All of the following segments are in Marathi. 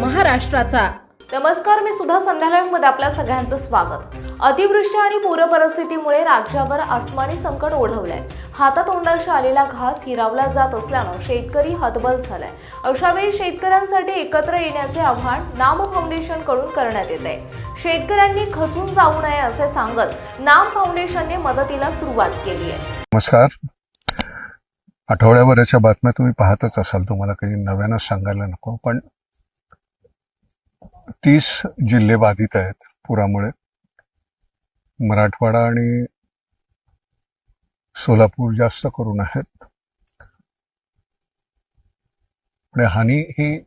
महाराष्ट्राचा. नमस्कार मी सुद्धा संध्याकाळमध्ये आपल्या सगळ्यांचं स्वागत. अतिवृष्टी आणि पूरपरिस्थितीमुळे राज्यावर आसमानी संकट ओढवलंय. हातातोंडाशी आलेला घास हिरावला जात असल्यानं शेतकरी हतबल झालाय. अशा वेळी शेतकऱ्यांसाठी एकत्र येण्याचे आव्हान नाम फाउंडेशनकडून करण्यात येत आहे शेतकऱ्यांनी खचून जाऊ नये असे सांगत नाम फाउंडेशनने मदतीला सुरुवात केली आहे नमस्कार. आठवड्याभराच्या बातम्या तुम्ही पाहतच असाल तुम्हाला काही नव्यानं सांगायला नको. पण तीस जिल्हे बाधित आहेत पुरामुळे. मराठवाडा आणि सोलापूर जास्त करून आहेत. पण हानी ही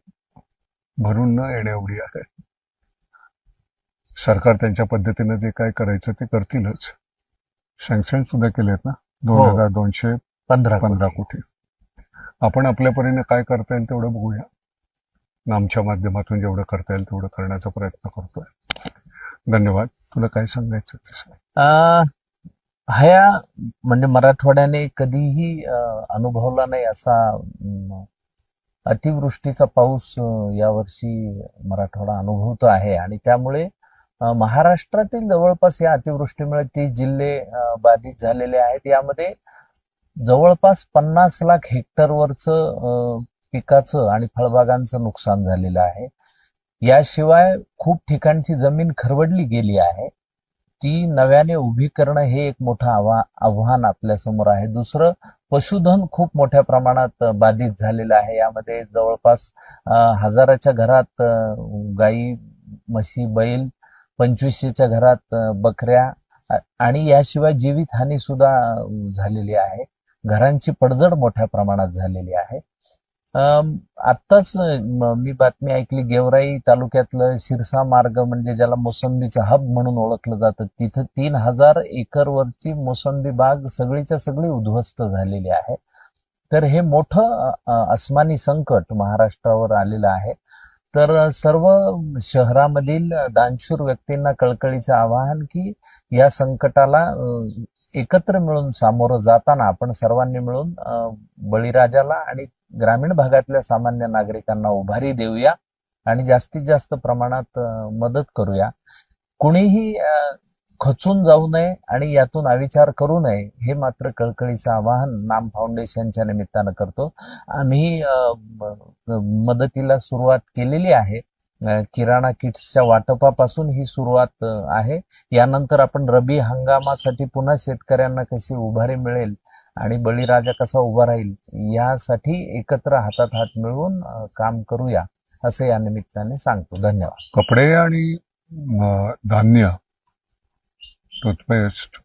भरून न येण्या एवढी आहे. सरकार त्यांच्या पद्धतीनं जे काय करायचं ते करतीलच. सँक्शन सुद्धा केलेत ना? दोन हो. हजार दोनशे पंधरा पंधरा कोटी. आपण आपल्या परीने काय करता येईल तेवढं बघूया. आमच्या माध्यमातून जेवढं करता येईल तेवढं करण्याचा प्रयत्न करतोय. धन्यवाद. तुला काय सांगायचं ते सांग. अं, ह्या म्हणजे मराठवाड्याने कधीही अनुभवला नाही असा अतिवृष्टीचा पाऊस यावर्षी मराठवाडा अनुभवतो आहे. आणि त्यामुळे महाराष्ट्रातील जवळपास या अतिवृष्टीमुळे तीस जिल्हे बाधित झालेले आहेत. यामध्ये जवळपास पन्नास लाख हेक्टरवरचं पिकाचं आणि फळबागांचं नुकसान झालेलं आहे. याशिवाय खूप ठिकाणची जमीन खरवडली गेली आहे. ती नव्याने उभी करणं हे एक मोठं आव्हा आव्हान आपल्यासमोर आहे. दुसरं पशुधन खूप मोठ्या प्रमाणात बाधित झालेलं आहे. यामध्ये जवळपास हजाराच्या घरात गाई म्हशी बैल पंचवीसशेच्या घरात बकऱ्या आणि याशिवाय जीवितहानी सुद्धा झालेली आहे. घरांची पडझड मोठ्या प्रमाणात झालेली आहे. आत्ताच मी बातमी ऐकली गेवराई तालुक्यातलं शिरसा मार्ग म्हणजे ज्याला मोसंबीचं हब म्हणून ओळखलं जातं तिथं तीन हजार एकरवरची मोसंबी बाग सगळीच्या सगळी उद्ध्वस्त झालेली आहे. तर हे मोठं अस्मानी संकट महाराष्ट्रावर आलेलं आहे. तर सर्व शहरामधील दानशूर व्यक्तींना कळकळीचं आवाहन की या संकटाला एकत्र मिळून सामोरं जाताना आपण सर्वांनी मिळून अ, बळीराजाला आणि ग्रामीण भागातल्या सामान्य नागरिकांना उभारी देऊया आणि जास्तीत जास्त प्रमाणात मदत करूया. कुणीही खचून जाऊ नये आणि यातून अविचार करू नये हे मात्र कळकळीचं आवाहन नाम फाउंडेशनच्या निमित्तानं करतो. आम्ही मदतीला सुरुवात केलेली आहे. किराणा किट्सच्या वाटपापासून ही सुरुवात आहे. यानंतर आपण रबी हंगामासाठी पुन्हा शेतकऱ्यांना कशी उभारी मिळेल आणि बळीराजा कसा उभा राहील यासाठी एकत्र हातात हात मिळवून काम करूया असं या निमित्ताने सांगतो. धन्यवाद. कपडे आणि धान्य टूथपेस्ट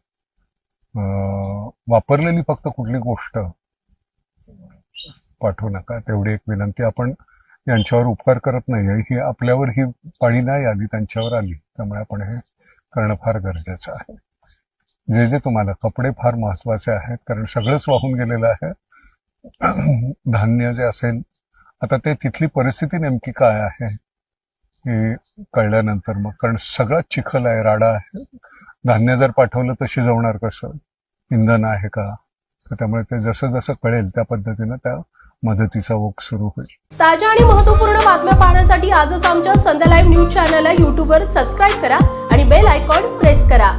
वापरलेली फक्त कुठली गोष्ट पाठवू नका. तेवढी एक विनंती. आपण यांच्यावर उपकार करत नाही आहे ही आपल्यावर ही पाळी नाही आली त्यांच्यावर आली. त्यामुळे आपण हे करणं फार गरजेचं आहे. जे जे तुम्हाला कपडे फार महत्त्वाचे आहेत कारण सगळंच वाहून गेलेलं आहे. धान्य जे असेल आता ते तिथली परिस्थिती नेमकी काय आहे हे कळल्यानंतर मग कारण सगळा चिखल आहे राडा आहे. धान्य जर पाठवलं तर शिजवणार कसं? इंधन आहे का? तर त्यामुळे ते जसं जसं कळेल त्या पद्धतीनं त्या मदतीचा वक सुरू होईल. ताज्या आणि महत्त्वपूर्ण बातम्या पाहण्यासाठी आजच आमच्या संध्या लाईव्ह न्यूज चॅनलला युट्यूबवर सबस्क्राईब करा आणि बेल आयकॉन प्रेस करा.